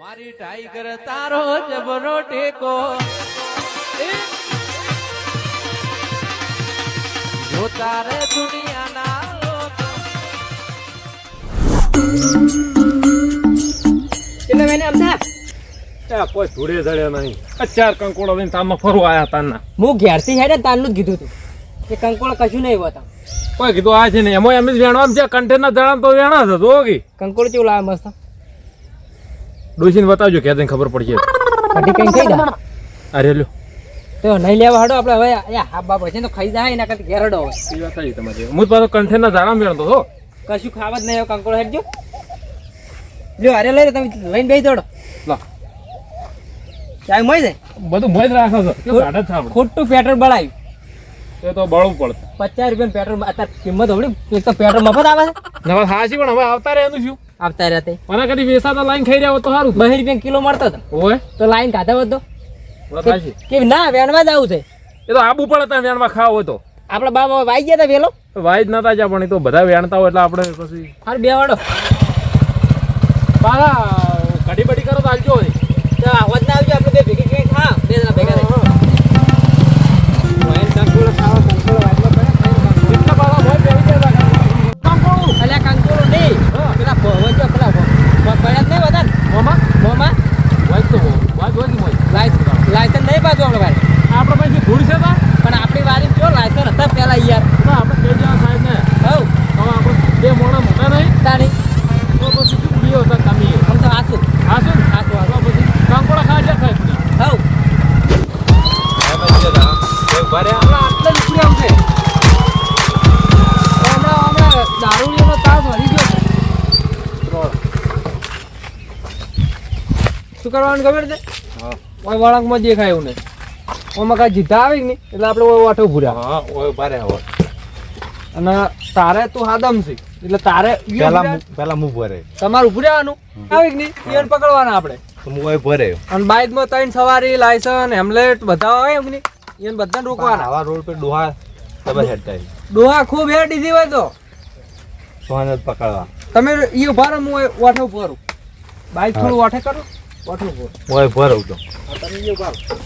મારી ટાઈગર તારો જબરો ટેકો! જો તારે દુનિયાના એટલે મેને અમથા કોઈ ધૂળે ધડે નહીં. અચાર ચાર કંકોડો લઈને તામાં ફરવા આયા તાના હું ઘેરથી હેડે તાનનું જ કીધું તું. કે કંકોળ કશું નહીં હોતા. કોઈ કીધું આ છે ને એમાં એમ જ વેણવા છે કન્ટેનર દળામ તો વેણા છે જો કે. કંકોળ કેવું લાવે મસ્ત. ડોસીને બતાવજો કે ખબર પડશે કઢી કઈ થઈ ગયા? અરે લ્યો તો નહીં લેવા હડો આપણે હવે અહીંયા હા બાપ છે તો ખાઈ જાય એના કરતા ઘેર હડો એ વાત સાચી તમારી. હું પાછો કન્ટેનર દળામ મેળતો હતો. કશું ખાવા જ નહીં હવે કંકોળ હેડજો. લ્યો અરે લઈ તમે લઈને બેસી દોડો. લો. ચાય મળી જાય? બધું મોજ રાખો છો. ખોટું પેટ્રોલ બળાયું. એ તો બળવું પડશે. પચાસ રૂપિયા પેટ્રોલ અત્યારે કિંમત હવે એક તો પેટ્રોલ મફત આવે છે. નવા હાસી પણ હવે આવતા રહે એનું શું? આવતા રહેતે મને કદી વેસાતા લાઈન ખાઈ રહ્યા તો સારું બહી રૂપિયા કિલો મળતો હતો ઓય. તો લાઈન ખાતા હોત તો કે ના વેણવા જ આવું છે. એ તો આબુ પડે ત્યાં વેણવા ખાવ હોય તો. આપણા બાબા વાઈ ગયા હતા વેલો. વાય જ નતા જા પણ એ તો બધા વેણતા હોય એટલે આપણે પછી હાર બે વાળો. પાછા કઢી બડી કરો તો હાલજો હોય. તો આવજ ના આવજો આપણે બે ભેગી કઈ ખા બે જણા ભેગા પાછું આપણે ભાઈ આપણે પછી ભૂલ છે? પણ આપણી વારી કયો લાયસન્સ હતા પેલા યાર? ના, આપણે કહી દેવા સાહેબને. હવ. હવે આપણે બે મોણા મોટા નહીં. તાણી. તો પછી શું ભૂલ્યો હતા તમે આમ તો આસુ હા શું આસુ પછી કાંકોડા ખાવા જ્યાં સાહેબ? ને. હવ આપણે આટલે જ ઉપડી આવશે. હમણાં હમણાં દારૂડીઓનો તાસ વધી ગયો છે. શું કરવાનું ખબર છે. ઓય વળાંકમાં દેખાય એવું નહીં. ઓમાં કાંઈ જીતા આવી નહીં? એટલે આપણે ઓય વાટો ભૂર્યા હા, ઓય ભારે હવે. અને તારે તું હાદમ છે. એટલે તારે પેલા મુ- પેલા હું ભરે તમારું તમારે આવી આવે નહીં? ઈયોને પકડવાના આપણે. હવે ભરે અને બાઇકમાં ત્રણ સવારી લાયસન્સ હેમલેટ બધા હોય એમ નહીં? ઈયોને બધાને રોકવાના. આવા રોડ પર ડોહા તમે હેડતા ડોહા ખૂબ હેડી હોય તો. સોહાને પકડવા. તમે ઈ ઊભા રહો હું ઓય વાઠો ઊભો રહું. બાઇક થોડું ઓઠે કરું. હવે ભરવું તો. આ તમે ઈ ઊભા રહો.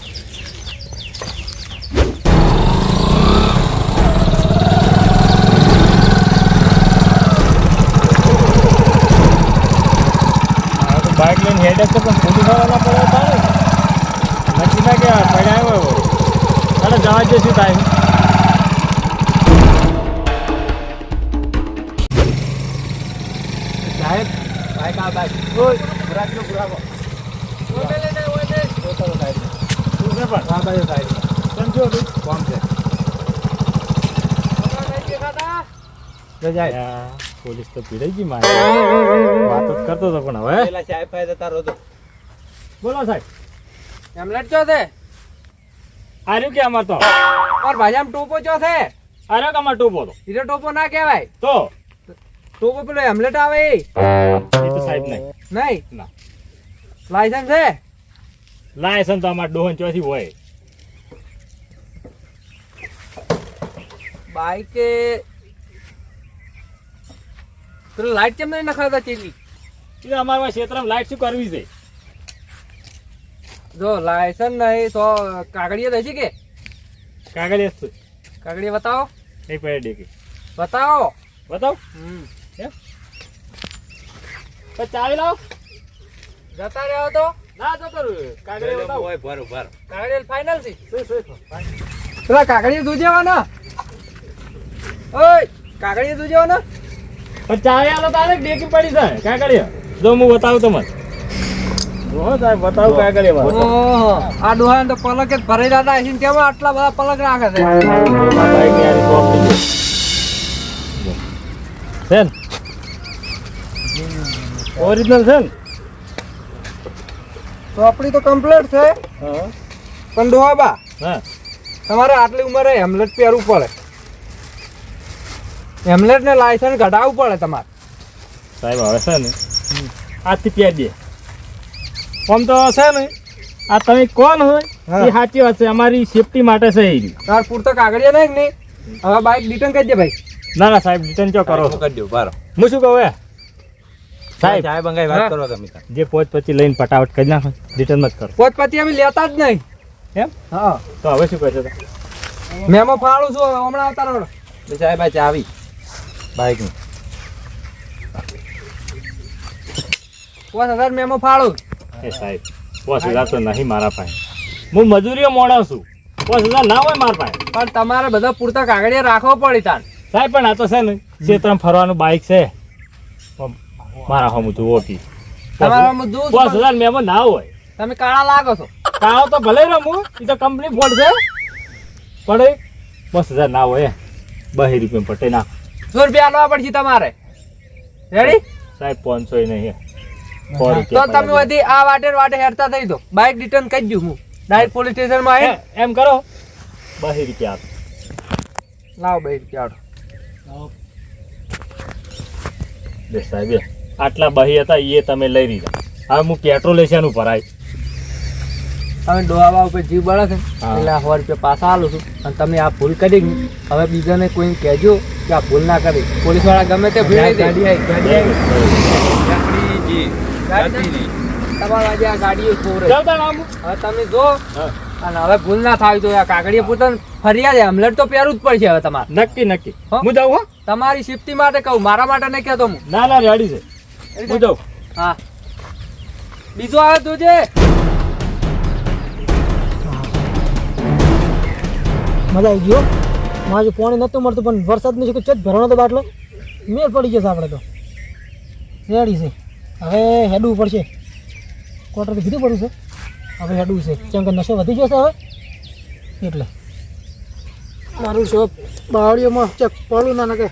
આ તો બાઇક લઈને હેડે છે પણ પોલીસવાળા પડે તારે. નક્કી ના કે પડ્યા આવ્યો જવા શું સાહેબ બાઇક આ બાઇક ઓય બરાકનો બરાકો ઓય બે લઈને ઓય બે શું છે પણ આ બાજુ સાહેબ સમજો ભાઈ કોમ છે. જાય. પોલીસ તો પીડાઈ ગઈ મારે. વાત જ કરતો હતો પણ હવે. પેલા સાહેબ પાય તારો રહો તો. બોલો સાહેબ. હેમલેટ ચો છે? આર્યું કે અમાર તો? ઓર આમ ટોપો ચો છે? આર્યો કે અમાર ટોપો તો? ઈરો ટોપો ના કહેવાય. તો? ટોપો પેલો હેમલેટ આવે એ એ તો સાહેબ નહીં. નહીં? ના. લાયસન્સ છે? લાયસન્સ તો અમારે ડોહન ચોથી હોય. બાઈકે તું લાઈટ કેમ નહીં નખાતા ચેલી? એટલે અમારા ક્ષેત્રમાં લાઈટ શું કરવી છે? જો લાયસન્સ નહીં તો કાગળિયા રહેશે કે? કાગળિયા છે કાગળિયા બતાવો. નહીં પડે ડેકી. બતાવો. બતાવો. હમ. ચાવી લાવ. જતા રહ્યો તો. ના કાગળ બતાવ. હું હવે ભરું ભર. કાગળિયા ફાઇનલ પેલા દૂધેવાના ઓય પણ ચાવી આલો તારે ડેકી પડી જાય કાગળ જો હું બતાવું તમને. જો સાહેબ બતાવું કાગળ ઓહો આ ડોહાને તો પલક જ ભરાઈ જતા છે કેમ આટલા બધા પલક રાખે છે. સેન. ઓરિજિનલ છે ને ચોપડી તો કમ્પ્લીટ છે. પણ ડોહાબા તમારે આટલી ઉંમરે હેમલેટ પહેરવું પડે. હેમલેટ ને લાયસન્સ કઢાવવું પડે તમારે. સાહેબ હવે છે ને? આજથી પહેરી દે. આમ તો છે ને આ તમે કોણ હોય એ સાચી વાત છે. અમારી સેફટી માટે છે એ. તાર પૂરતો કાગળિયા નહીં કે હવે બાઈક રિટર્ન કરી દે ભાઈ. ના ના સાહેબ રિટર્ન ચો કરો. કરી દો ભરો હું શું કહું સાહેબ સાહેબ અંગાઈ વાત. કરો તમે જે પોચ પછી લઈને ફટાફટ કરી નાખો રિટર્ન મત કરો. પોચ પછી અમે લેતા જ નહીં. એમ? હા. તો હવે શું તમે? મેમો ફાળું છું હમણાં આવતા રહો. સાહેબ આ ચાવી બાઈકની. પાંચ હજાર મેમો ફાળું. એ સાહેબ પાંચ હજાર તો નહીં મારા પાસે. હું મજૂરીઓ મોડા છું. પાંચ હજાર ના હોય મારા પાસે. પણ તમારે બધા પૂરતા કાગળિયા રાખવો પડે તાર સાહેબ પણ આ તો છે ને ક્ષેત્રમાં ફરવાનું બાઇક છે. મારા હમ તું કી તમારામાં દૂધ પાંચ હજાર મેમો ના હોય. તમે કાળા લાગો છો. કાળો તો ભલે રમું એ તો કંપની ફોડ છે. પણ પાંચ હજાર ના હોય બહી રૂપિયા પટે ના. સો રૂપિયા આલવા પડશે તમારે. રેડી સાહેબ પાંચસો નહીં તો તમે બધી આ વાટે વાટે હેરતા થઈ દો બાઇક રિટર્ન કરી દઉં હું. ડાયરેક્ટ પોલીસ સ્ટેશનમાં. આવી એમ કરો. બહી રૂપિયા આપો. લાવો બાઇક ચાલો બે સાહેબ આટલા બહી હતા એ તમે લઈ લીધા. હવે હું પેટ્રોલ એશિયાનું ભરાય. હવે ડોહાવા ઉપર જીવ બળે છે એટલે આ સો રૂપિયા પાછા આલું છું. અને તમે આ ભૂલ કરી હવે બીજાને કોઈ કહેજો કે આ ભૂલ ના કરી. પોલીસવાળા ગમે તે ગાડી ગાડી. તમારા આજે આ ગાડીઓ. હવે તમે જો. અને હવે ભૂલ ના થાય તો આ કાગડીએ પોતાને ફરિયાદ હેમલેટ તો પહેરવું જ પડશે હવે તમારે. નક્કી નક્કી. હું. જાઉં હો. તમારી સિફ્ટી માટે કહું મારા માટે નહીં કહેતો હું. ના ના રેડી છે. હું જાઉં? હા. બીજું આવે તું છે મજા આવી ગયો મારે પાણી નહોતું મળતું પણ વરસાદનું છે ચેક ભરવાનો તો બાટલો. મેળ પડી જશે આપણે તો. રેડી છે. હવે હેડવું પડશે. ક્વાર્ટર તો કીધું પડ્યું છે. હવે હેડવું છે. કેમ કે નશો વધી જશે હવે. એટલે. મારું શોપ બાવળીઓમાં ચેક પડું ના નકે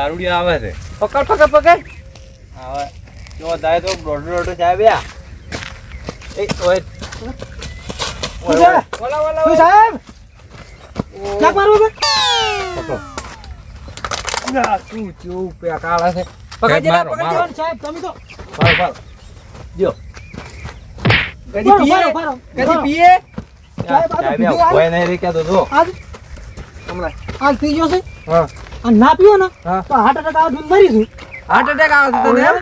દારૂડિયા આવે છે. પકડ પકડ પકડ. આવે. જો દાય તો દોઢ દોઢ સાહેબ યા. એ ઓય? ઓલા ઓલા ઓલા. સાહેબ? ક્યાંક મારવું બે ના, તું ચૂપ પે કાળા છે. પકડ જરા, પકડ જવાનું સાહેબ તમે તો. પાડો પાડો જો. કદી પીએ? કદી પીએ? સાહેબ, આ તો સાહેબ આ કોઈ નહીં રે તો જો. આજ હમણાં. આજ થઈ ગયો છે? હા. અને ના પીવો ને તો હાર્ટ એટેક આવે તો મરીશું હાર્ટ એટેક આવે છે તને? એમ?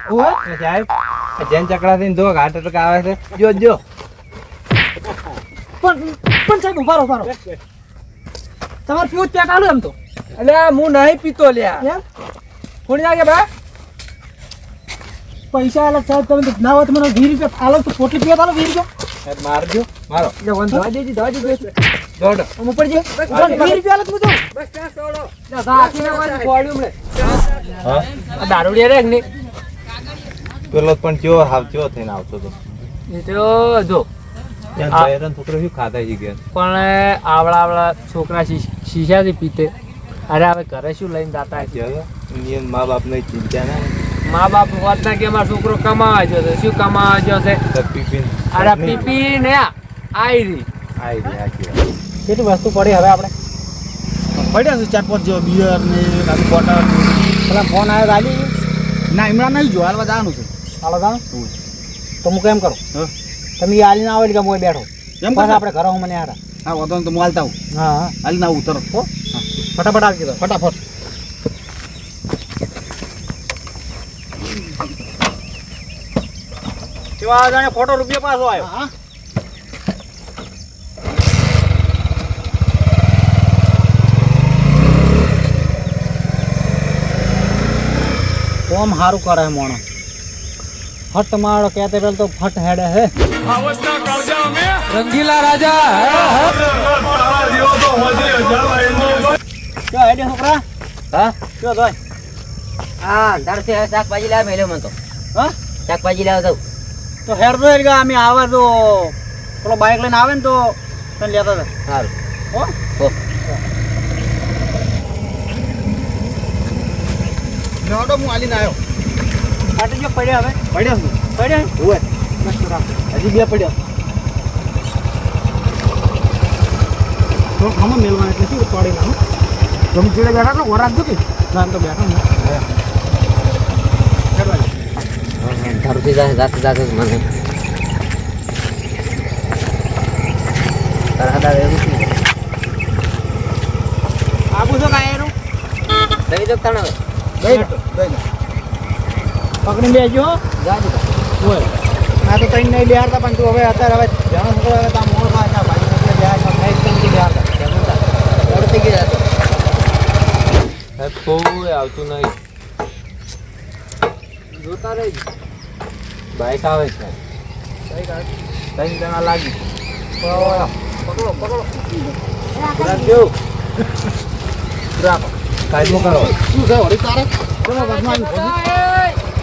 સાહેબ જેન ચકડા થઈને જો હાર્ટ એટેક આવે છે. જો જો. પણ પણ સાહેબ ઉભારો ઉભારો તમારે પીવું પેક આલો એમ તો. એટલે હું નહીં પીતો લ્યા કોણ જાગે બા? પૈસા આલો સાહેબ તમે ના હોય તો મને વીસ રૂપિયા આલો તો પોટલી પીવા આલો વીસ રૂપિયા. મારજો મારો દવા દવા દેજે ધોવા દેજે. દોઢ આમ ઉપર જે. વીસ રૂપિયા આલો તો હું જાઉં. બસ ત્યાં છોડો લે, રાખીને પાછું ફોડ્યું હા? આ દારૂડિયા રે કે પેલો પણ હાવ થઈને આવતો તો. એ તો જો. છોકરો શું ખાતા ગયા પણ આવડા આવડા છોકરા શીશાથી પીતે. અરે હવે ઘરે શું લઈને જાતા હશે? મા બાપ ને ચિંતા ના મા બાપ હોત ના કે મારો છોકરો કમાવા જશે શું કમાવા જશે છે? પીપીન અરે પીપી ને આઈ રી આઈ રી આખી વાત. કેટલી વસ્તુ પડી હવે આપણે? પડ્યા છે ચાર પાંચ જેવા બિયર ને કાજુ બોટલ પેલા ફોન આવ્યો રાજી ના હમણાં નહીં જો હાલવા જવાનું છે. હાલવા જવાનું તો હું કેમ કરું? તમે હાલીને આવો એટલે કે હું બેઠો. એમ બસ આપણે ઘરે હું મને હારા. હા વાંધો તો હું હાલતા આવું. હા હા. હાલીને આવું તરત. હો. ફટાફટ આવજો તો. ફટાફટ. કેવા જાણે ખોટો રૂપિયા પાછો આવ્યો. હા. કોમ સારું કરે હે મોણો. ફટ મારો કહેતે પેલ તો ફટ હેડે હે. રંગીલા રાજા જો હેડે છોકરા? હા? જો જોય? હા ધરતી છે શાકભાજી લાવ મેલ્યો મને તો. હા? શાકભાજી લાવ દઉં તો તો હેડ અમે આવે તો પેલો બાઇક લઈને આવે ને તો તને લેતા હતા સારું હો? હો. લેવડો હું આલીને આવ્યો આટલી જો પડ્યા હવે. પડ્યા છું પડ્યા? હોય હજી બે પડ્યા. તો આમાં મેલવાના એટલે શું પડી ના તમે ચીડે બેઠા છો? ઓર રાખજો કે. ના તો બેઠો ને જાય જાતે જાતે જ મને. તારા એવું શું? આપું છો કાંઈ એનું દઈ દો હવે. દઈ દો. બેસજો હો. જાજો તો. બોલ. આ તો કઈ નહીં બિહારતા પણ તું હવે અત્યારે હવે જણો છોકરો હવે તાર મોડ ખાય તાર ભાઈ એટલે બિહાર નહીં કે બિહારતા. જાણો ગયા કોઈ આવતું નહીં. જોતા રહી. બાઇક આવે છે. ત્રણ જણા લાગી. કાયદો કરો. શું છે વળી તારે?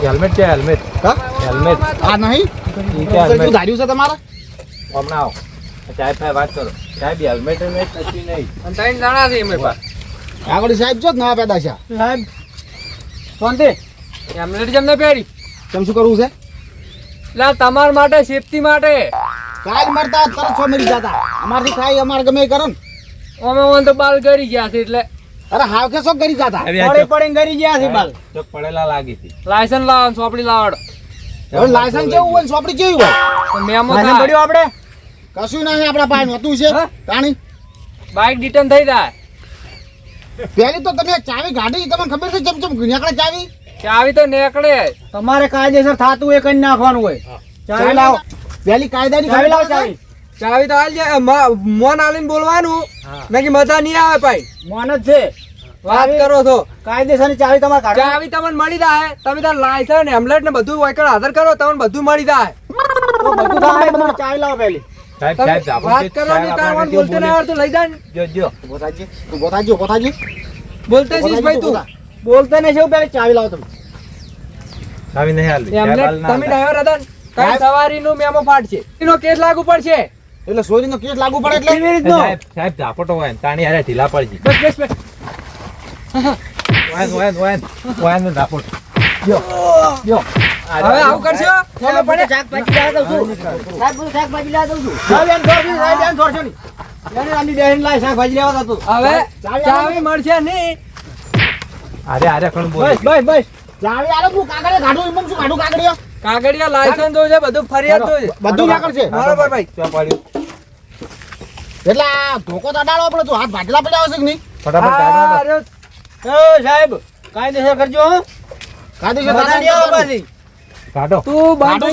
હેલ્મેટ છે હેલ્મેટ. હા? હેલ્મેટ. આ નહીં? શું ધાર્યું છે તમારે? હમણાં આવો. સાહેબ ભાઈ વાત કરો. સાહેબ હેલ્મેટ હેલ્મેટ કશું નહીં. અને ત્રણ જણા છે એમાં પાસે. આગળ સાહેબ જો જ નવા પેદા છે. સાહેબ શાંતિ હેલ્મેટ જેમ ને પહેરી. કેમ શું કરવું છે? એટલે તમાર માટે સેફટી માટે. કાલ મરતા તરત છો મરી જતા. અમારથી ખાઈ અમારે ગમે કરો ને. અમે ઓન તો બાલ કરી ગયા છે એટલે અરે હાવ કે શું કરી જતા. પડે પડે કરી ગયા છે બાલ. તો પડેલા લાગી હતી લાયસન્સ લાવ સોપડી લાવડ હવે લાયસન્સ કેવું હોય સોપડી કેવી હોય? તો મેમો લાયસન્સ. પડ્યું આપણે? કશું નહીં આપણા પાસે નહોતું છે? તાણી? બાઇક રિટર્ન થઈ જાય. પેલી તો તમે ચાવી ગાડી તમને ખબર છે ચમ ચમ નીકળે ચાવી? ચાવી તો નીકળે તમારે કાયદેસર થાતું એ કરી નાખવાનું હોય? ચાવી લાવો. પેલી કાયદાની ચાવી લાવો ચાવી. ચાવી તો હાલ જાય મોન આલીને બોલવાનું. મેં મજા નહીં આવે ભાઈ. મોન જ છે. વાત કરો છો. કાયદેસરની ચાવી તમારે કાઢો ચાવી તમને મળી જાય. તમે તાર લાયસન્સ હેમલેટ ને બધું વાયકલ હાજર કરો તમને બધું મળી જાય. બધું થાય તમે ચાવી લાવો પહેલી. વાત કરો સાહેબ તાર બોલતે ના આવડતું લઈ જાય જો જો. ઊભો થાજી ઊભો થાજી બોલતે જઈશ ભાઈ તું. બોલતા નહીં છે પહેલી ચાવી લાવો તમે. ચાવી નહીં હાલવી સાહેબ હેમલેટ હાલ ના તમે ડ્રાઈવર હતા ને? સવારીનું મેમો ફાટશે. એનો કેસ લાગુ પડશે. એટલે સોરીનો કેસ લાગુ પડે એટલે? સાહેબ સાહેબ ઝાપટો હોય તાણી હારે ઢીલા પડજી. બસ બસ બસ. વાયન વાયન વાયન વાયન નો ઝાપટ હવે આવું કરશો? ચાલો પડે. શાકભાજી લાવવા દઉં છું. સાહેબ બોલો શાકભાજી લાવવા દઉં છું. સાહેબ એમ છોડજો, સાહેબ એમ છોડશો નહીં. એને આની બેન લાય શાકભાજી લેવા જતો. હવે ચાવી ચાવી મળશે નહીં. અરે અરે કણ બોલ. બસ બસ બસ. ચાવી આલો હું કાગળિયા કાઢું એમ શું કાઢું કાગળિયા. કાગળિયા લાયસન્સ જોશે બધું ફરિયાદ જોશે બધું ના કરશે બરોબર ભાઈ. પડ્યું. એટલે આ ધોકો તો અડાડવો પડે તો હાથ ભાટલા પડ્યા હશે કે નહીં? ફટાફટ કાઢો સાહેબ કાયદેસર કરજો હો. કાયદેસર આવો. કાઢો. તું બાંધો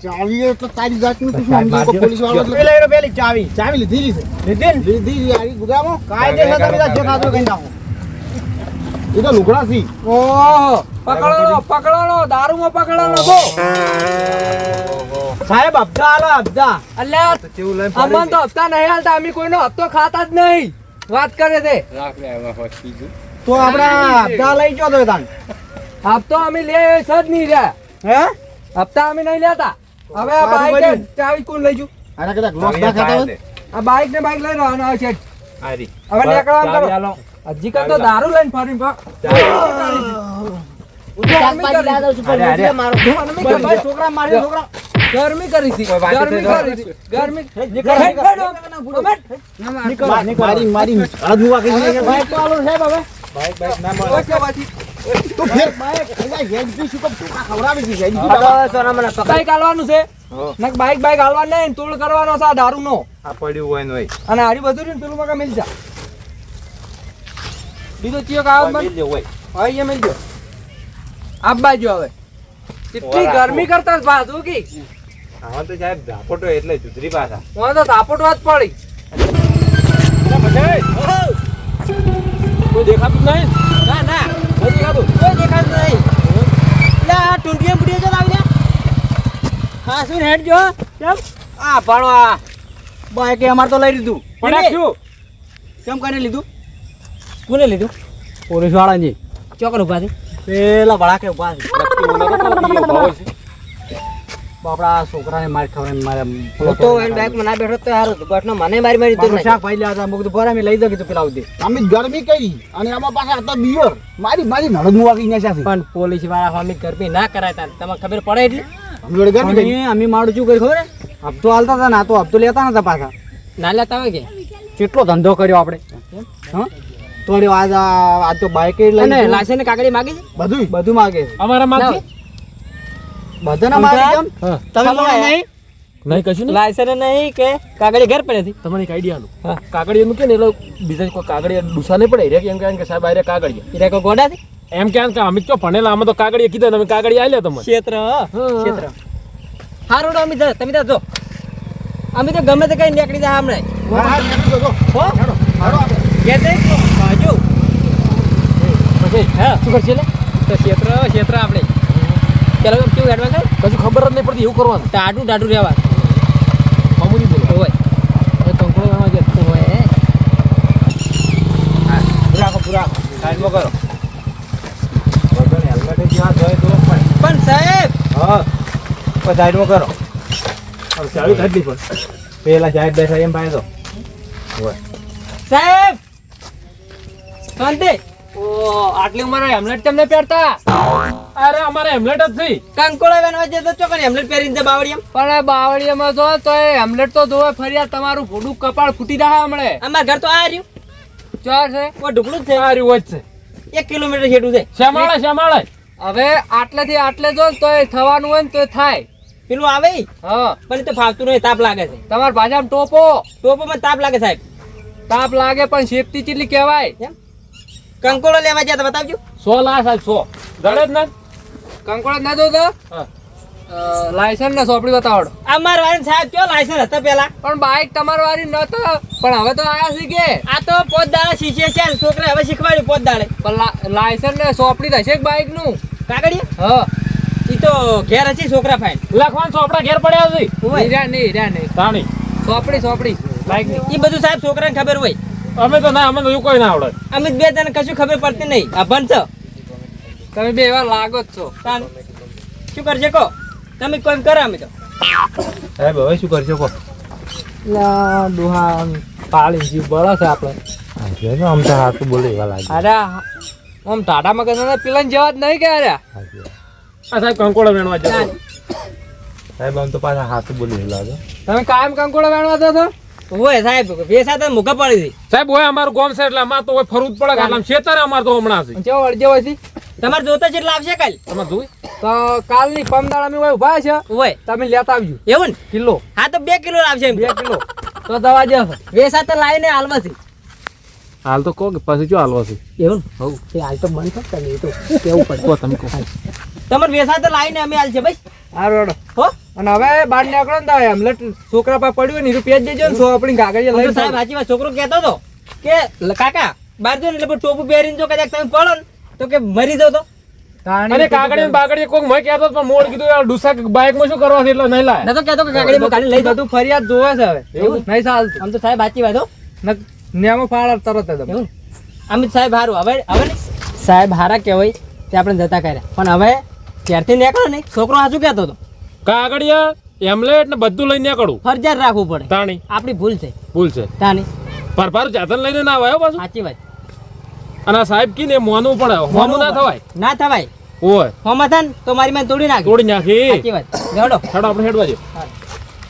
ચાવી તો તારી જાતનું પોલીસ વાળો પેલી ચાવી. ચાવી લીધી છે. લીધી ને? લીધી છે આ કાયદેસર તમે જે ખાતું કઈ નાખો એ તો લુગડા સી ઓહો પકડો પકડો દારૂમાં પકડો સાહેબ હપ્તા આલો હપ્તા. અલ્યા તો અમન તો હપ્તા નહીં હાલતા અમે કોઈનો હપ્તો ખાતા જ નહીં. વાત કરે છે. તો આપણે હપ્તા લઈ જો તો તાન હપ્તો અમે લે એ જ નહીં રહ્યા હે? હપ્તા અમે નહીં લેતા. હવે આ બાઈક. ચાવી કોણ લઈ જુ અરે કદા ગ્લોસ ના ખાતા હોય? આ બાઈક ને બાઈક લઈ રહ્યો અને છે. આરી. હવે નીકળવાનું કરો. હજી કાં તો દારૂ લઈને ફરી પા છોકરા મારી છોકરા. ગરમી કરી છે ગરમી કરી છે ગરમી નીકળ મારી મારી મુવા કરી નાખે. બાઈક તો આલો સાહેબ હવે બાઈક બાઈક ના મળે ઓકે પાછી. તો ફેર અલ્યા, હેડકી શું કામ ધોકા ખવડાવી દીધી? હેડકી બાબા. સોના મને બાઈક હાલવાનું છે નક બાઈક બાઈક હાલવાનું નહીં તોડ કરવાનો છે આ આ પડ્યું હોય ને અને હારી બધું ને પેલું મકા મિલ જા બીજો ચિયો કાવ મિલ હોય હા અહીંયા મિલ જો આપ બાજુ હવે કેટલી ગરમી કરતા પાછું કે? હા તો સાહેબ ધાપોટો એટલે જુદરી પાછા. હું તો ધાપોટો જ પડી. કોઈ દેખાતું નહીં? ના ના. કોઈ દેખાતું? કોઈ દેખાતું નહીં. એટલે આ ટુંટીએ બુટીએ જો લાવી હા શું હેડ જો? કેમ? આ ભાણો આ. બાઈક અમાર તો લઈ લીધું. પડાક શું કેમ કરીને લીધું? કોને લીધું? પોલીસ વાળાની ચોકડ ઊભા છે પેલા કે છે. બાપડા છોકરાને માર ખવડાવીને મારે હું તો એની ના બેઠો તો હતું મને મારી મારી તું શાક ભાઈ લેવા હતા મુક તો લઈ કીધું પેલા સુધી અમે ગરમી કરી અને આમાં પાછા હતા બિયર. મારી મારી નળદ મુવા પણ પોલીસવાળા સામે ગરમી ના કરાય તમને ખબર પડે એટલે? અમે ગરમી કરી. અમે અમે મારું શું કર્યું ખબર? હપ્તો હાલતા હતા ને આ તો હપ્તો લેતા નતા પાછા. ના લેતા હોય કે? કેટલો ધંધો કર્યો આપણે? હા? તો લ્યો આજ આ- આજ તો બાઈક લઈ અને લીધું. કાગળી માગી છે? બધું બધું માગે છે. અમારા ના માં હોય. બધાના મારી કેમ તમે નહીં. નહીં કશું નહીં? લાયસન્સ નહીં કે કાગળી ઘર પડે તમને એક આઈડિયા આલું કાગળિયાનું કે ને એટલે બીજા કોઈ કાગળી ડૂસા નહીં પડે. રે એમ કે સાહેબ આરે કાગળી એ કોઈ ગોડા થી એમ કે કે અમે તો ભણેલા અમે તો કાગળી કીધા તમે અમે કાગળિયા આલ્યા તમને. ક્ષેત્ર. ક્ષેત્ર. હારું તો અમે તમે ત્યાં જો. અમે તો ગમે તે કઈ નીકળી જાય હમણાં હો કે તે બાજુ પછી હા શું કરશે લે? તો ક્ષેત્ર ક્ષેત્ર આપણે. ચાલો કેવું એડવાન્સ કશું ખબર જ નહીં પડતી એવું કરવાનું. ટાટું ટાટું રહેવા. મામૂલી બોલો. હોય. કંકોડો વેણવા ગયા. હોય. રાખો પૂરા સાઈડમાં કરો. પણ પણ સાહેબ! હા સાઈડમાં કરો. ચાલુ થાય પણ પેલા સાઈડ બેઠા એમ ભાઈ તો. સાહેબ! શાંતિ ઓ આટલી ઉંમરે હેમલેટ કેમ નહીં પહેરતા? અરે અમારે હેમલેટ જ થઈ કંકોળા વેનવા જતો ચોકન હેમલેટ પહેરીને જાય બાવળિયામ? પણ આ જો તો એ હેમલેટ તો જોવે ફરિયાદ તમારું ભૂડું કપાળ ફૂટી જાય હમણે. અમાર ઘર તો આ રહ્યું. ચાર છે? ઓ ઢુકડું છે. આ રહ્યું જ છે. છે એક કિલોમીટર છેટું છે. શ્યામાળે શ્યામાળે હવે આટલેથી આટલે જો ને તો એ થવાનું હોય ને તો થાય. પેલું આવે? હા. પણ તો ફાવતું નહીં તાપ લાગે છે. તમારા પાછા ટોપો. ટોપોમાં તાપ લાગે સાહેબ. તાપ લાગે પણ સેફટી કેટલી કહેવાય. એમ કંકોળો લેવા ગયા તો બતાવજો. સો લાખ સાહેબ સો. ગળે જ ના કંકોળો ના જોતો? તો લાયસન્સ ને સોપડી બતાવડો અમાર વાળી સાહેબ કયો લાયસન્સ હતા પેલા? પણ બાઈક તમારી વાળી નતો પણ હવે તો આયા છે કે. આ તો પોત દાડે શીખે છે છોકરા હવે શીખવાડ્યું પોત દાડે પણ લાયસન્સ ને સોપડી થશે બાઈકનું. કાગડિયા હા. ઈ તો ઘેર હશે છોકરા ફાઈન લખવાનું સોપડા ઘેર પડ્યા છે. નહીં નહીં નહીં. તાણી સોપડી સોપડી. બાઇકની ઈ બધું સાહેબ છોકરાને ખબર હોય. અમે તો ના અમે તો કોઈ ના આવડે. અમે બે તને કશું ખબર પડતી નહીં. અભણ ભણ છો? તમે બે એવા લાગો જ છો. શું કરશે કહો? તમે કોઈ કરો અમે તો? સાહેબ હવે શું કરશો કહો? દુહા પાળી જીવ બળે છે આપણે. આમ તો હાથું બોલે એવા લાગે. અરે આમ ટાટા મગજ પેલા જવા જ નહીં કે અરે આ સાહેબ કંકોડો વેણવા જતો. સાહેબ આમ તો પાછા હાથું બોલે લાગે. તમે કાયમ કંકોડો વેણવા જતો હોય સાહેબ વેસા તો મુખા પડી હતી. સાહેબ હોય અમારું ગોમ છે એટલે અમાર તો હોય ફરવું જ પડે એટલે આમ છેતરે અમાર તો હમણાં છે. કેવો અડજે હોય છે. તમારે જોતા જેટલા આવશે કાલ? તમારે જોઈ. તો કાલની પમદાડા મેં હોય ઊભા છે. હોય. તમે લેતા આવજો. એવું ને? કિલો. હા તો બે કિલો આવશે બે કિલો. તો દવા જશે વેસા તો લાવીને હાલવા હાલ તો કહો કે પછી જો હાલવા છે? એવું હવ એ હાલ તો બંધ થતા નહીં તો કેવું પડે. તમે કહો. તમારે વેસા તો લાવીને અમે આલ છે ભાઈ. હા રોડો હો? અને હવે બહાર નીકળો ને તો હેમલેટ છોકરા પાસે પડ્યું ને રૂપિયા જ દેજો ને સો આપણી કાગળિયા લઈ સાહેબ સાચી વાત છોકરો કહેતો હતો કે કાકા બહાર જો ને એટલે ટોપું પહેરીને જો કદાચ તમે પડો ને તો કે મરી જાવ તો. અને કોક મેં કહેતો પણ મોડ કીધું યાર ડુસા બાઇકમાં શું કરવા છે એટલે નહીં લાય. ન તો કહેતો કે લઈ ફરિયાદ જોવે છે હવે. એવું? નહીં ચાલતું. આમ તો સાહેબ સાચી વાત હો. નેમો ફાળા તરત જ અમિત સાહેબ હારું. હવે હવે સાહેબ હારા કહેવાય તે આપણે જતા કર્યા. પણ હવે ત્યારથી નીકળો ને છોકરો સાચું કહેતો હતો. કાગળિયા એમલેટ ને બધું લઈને નીકળું. ફરજિયાત રાખવું પડે. તાણી. આપણી ભૂલ છે. ભૂલ છે. તાની પરપાર જાતન લઈને ના આવ્યો પાછું? સાચી વાત. અને સાહેબ કી ને મોનું પડે મોનું ના થવાય? ના થવાય. ઓય. હોમાં થાય ને તો મારી મેં તોડી નાખી. તોડી નાખી. સાચી વાત. લેવડો હેડો આપણે હેડવા જો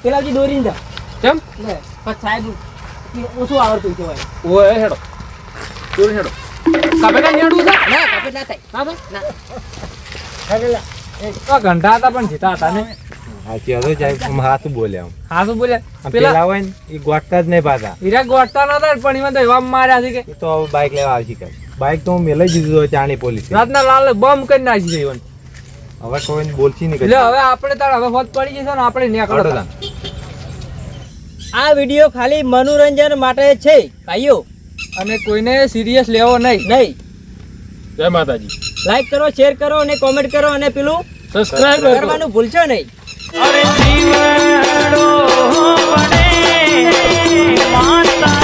પેલા હજી દોરીને જાઓ. કેમ? લે, પણ સાહેબ ઓછું આવડતું કહેવાય. ઓય હેડો. તોડી હેડો. કાપે ના હેડું છે? ના કાપે ના થાય. હા ભાઈ ઘંટા હતા પણ જીતા હતા ને. હાથું બોલે આમ. હા શું બોલ્યા પેલા હોય ને એ ગોટતા જ નહીં પાતા હીરા ગોટતા નતા પણ એમાં તો એવા માર્યા છે કે તો હવે બાઇક લેવા આવી કાંઈ બાઇક તો હું મેલાઈ દીધું હોય ચાણી પોલીસ રાતના લાલ બમ કરી નાખી ઈવન. હવે કોઈ બોલશી નહીં એટલે હવે આપણે તાર હવે ફોત પડી જશે ને આપણે નીકળો આ વીડિયો ખાલી મનોરંજન માટે છે ભાઈઓ. અને કોઈને સિરિયસ લેવો નહીં. નહીં. જય માતાજી. લાઈક કરો શેર કરો અને કોમેન્ટ કરો અને પેલું સબસ્ક્રાઇબ કરવાનું ભૂલશો નહીં. માતા